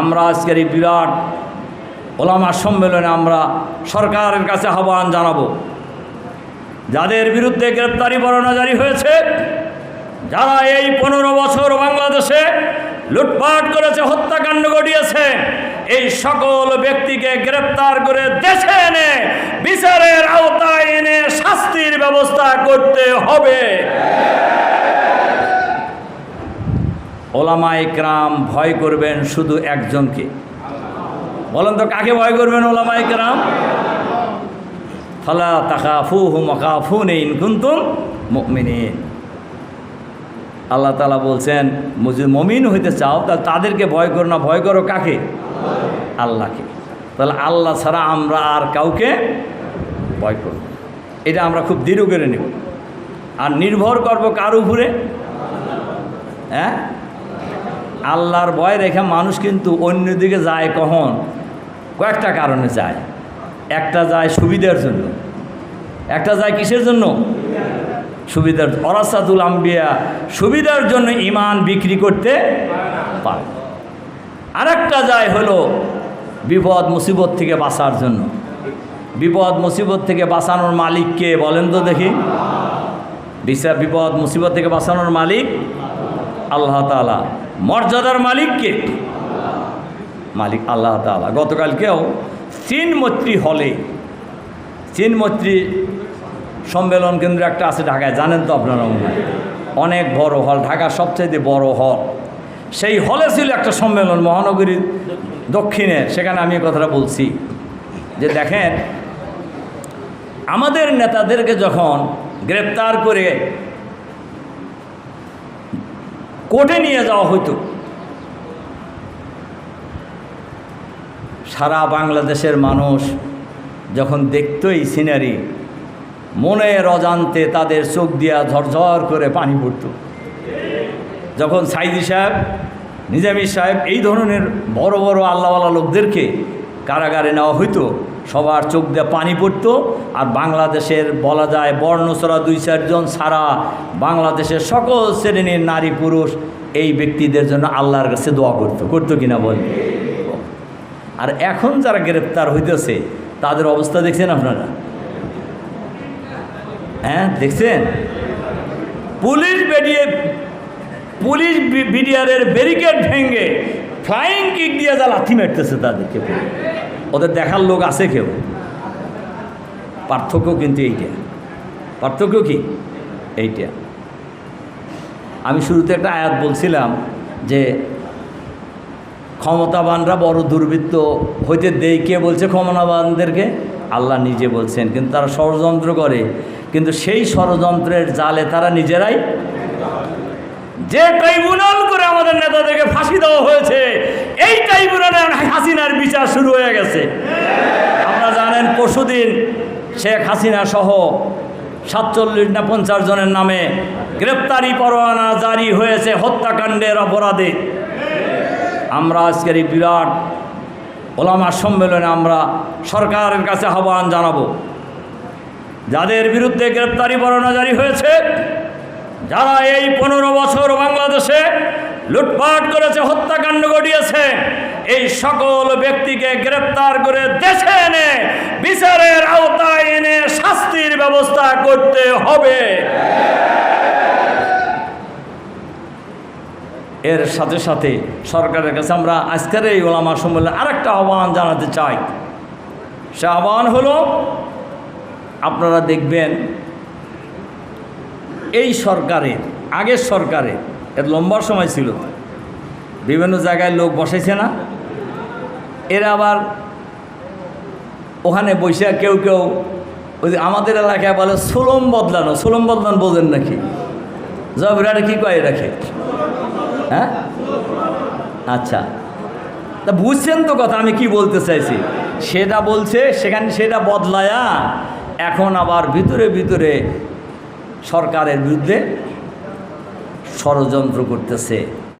আমরা আজকের এই বিরাট ওলামা সম্মেলনে আমরা সরকারের কাছে আহ্বান জানাব। যাদের বিরুদ্ধে গ্রেপ্তারি পরোয়ানা জারি হয়েছে, যারা এই পনেরো বছর বাংলাদেশে লুটপাট করেছে, হত্যাকাণ্ড ঘটিয়েছে, এই সকল ব্যক্তিকে গ্রেপ্তার করে দেশে এনে, বিচারের আওতায় এনে শাস্তির ব্যবস্থা করতে হবে। ওলামা ইকরাম ভয় করবেন শুধু একজনকে। বলেন তো, কাকে ভয় করবেন ওলামা ইকরাম ফালা তাকাফু হুমকাফু নেইন কুন্তুম মুমিনিন। আল্লাহ তালা বলছেন, যদি মমিন হইতে চাও, তাহলে তাদেরকে ভয় করো না। ভয় করো কাকে? আল্লাহকে। তাহলে আল্লাহ ছাড়া আমরা আর কাউকে ভয় করব এটা আমরা খুব দৃঢ় করে নেব। আর নির্ভর করব কার উপরে? হ্যাঁ? আল্লাহর ভয় রেখে মানুষ কিন্তু অন্যদিকে যায় কখন? কয়েকটা কারণে যায়। একটা যায় সুবিধার জন্য। একটা যায় কিসের জন্য? সুবিধার অরাসাতুল আম্বিয়া, সুবিধার জন্য ইমান বিক্রি করতে পারে। আরেকটা যায় হলো বিপদ, মুসিবত থেকে বাঁচার জন্য। বিপদ, মুসিবত থেকে বাঁচানোর মালিককে বলেন তো দেখি। বিপদ, মুসিবত থেকে বাঁচানোর মালিক আল্লাহ তালা মর্যাদার মালিককে মালিক আল্লাহ তালা গতকালকেও চীন মৈত্রী হলে, চীন মৈত্রী সম্মেলন কেন্দ্র একটা আছে ঢাকায়, জানেন তো আপনারা। অনেক বড় হল, ঢাকার সবচেয়ে বড় হল। সেই হলে ছিল একটা সম্মেলন মহানগরীর দক্ষিণে, সেখানে আমি কথাটা বলছি। যে দেখেন, আমাদের নেতাদেরকে যখন গ্রেপ্তার করে কোর্টে নিয়ে যাওয়া হতো সারা বাংলাদেশের মানুষ যখন দেখতো এই সিনারি মনের অজান্তে তাদের চোখ দিয়া ঝরঝর করে পানি পড়ত। যখন সাইদি সাহেব, নিজামি সাহেব এই ধরনের বড় বড় আল্লাহওয়ালা লোকদেরকে কারাগারে নেওয়া হইতো সবার চোখ দিয়ে পানি পড়তো। আর বাংলাদেশের বলা যায় বর্ণচরা দুই চারজন সারা বাংলাদেশের সকল শ্রেণির নারী পুরুষ এই ব্যক্তিদের জন্য আল্লাহর কাছে দোয়া করতো। করতো কিনা বল? আর এখন যারা গ্রেপ্তার হইতেছে, তাদের অবস্থা দেখছেন আপনারা? হ্যাঁ দেখছেন? পুলিশ বেরিয়ে, পুলিশ বিডিআরের ব্যারিকেড ভেঙে ফ্লাইং কিক দিয়ে যা লাথি মারতেছে তাদেরকে ওদের দেখার লোক আছে কেউ? পার্থক্য কিন্তু এইটা। পার্থক্য কি? এইটা। আমি শুরুতে একটা আয়াত বলছিলাম যে, ক্ষমতাবানরা বড় দুর্বৃত্ত হইতে দেই। কে বলছে ক্ষমতাবানদেরকে? আল্লাহ নিজে বলছেন, কিন্তু তারা ষড়যন্ত্র করে। কিন্তু সেই ষড়যন্ত্রের জালে তারা নিজেরাই যে ট্রাইব্যুনাল করে আমাদের নেতাদেরকে ফাঁসি দেওয়া হয়েছে। হাসিনার বিচার শুরু হয়ে গেছে। আপনারা জানেন পরশুদিন শেখ হাসিনা সহ সাতচল্লিশ না পঞ্চাশ জনের নামে গ্রেপ্তারি পরোয়ানা জারি হয়েছে হত্যাকাণ্ডের অপরাধে। আমরা আজকের এই বিরাট ওলামা সম্মেলনে আমরা সরকারের কাছে আহ্বান জানাব। যাদের বিরুদ্ধে গ্রেপ্তারি পরোয়ানা জারি হয়েছে, যারা এই পনেরো বছর লুটপাট করেছে, হত্যাকাণ্ড ঘটিয়েছে। এই সকল ব্যক্তিকে গ্রেপ্তার করে দেশে এনে, বিচারের আওতায় এনে শাস্তির ব্যবস্থা করতে হবে। এর সাথে সাথে সরকারের কাছে আমরা আজকের এই ওলামা সম্মেলনে আরেকটা আহ্বান জানাতে চাই। সে আহ্বান হলো, আপনারা দেখবেন, এই সরকারের, আগের সরকারের এর লম্বা সময় ছিল। বিভিন্ন জায়গায় লোক বসেছে না। এরা আবার ওখানে বসে কেউ কেউ ওই আমাদের এলাকায় বলে সোলম বদলানো। সোলম বদলানো বোঝেন নাকি? জবরাটা কি কয়ে রাখে হ্যাঁ? আচ্ছা। তা বুঝছেন তো কথা, আমি কি বলতে চাইছি? সেটা বলছে, সেখানে সেটা বদলায়া এখন আবার ভিতরে ভিতরে সরকারের বিরুদ্ধে ষড়যন্ত্র করতেছে।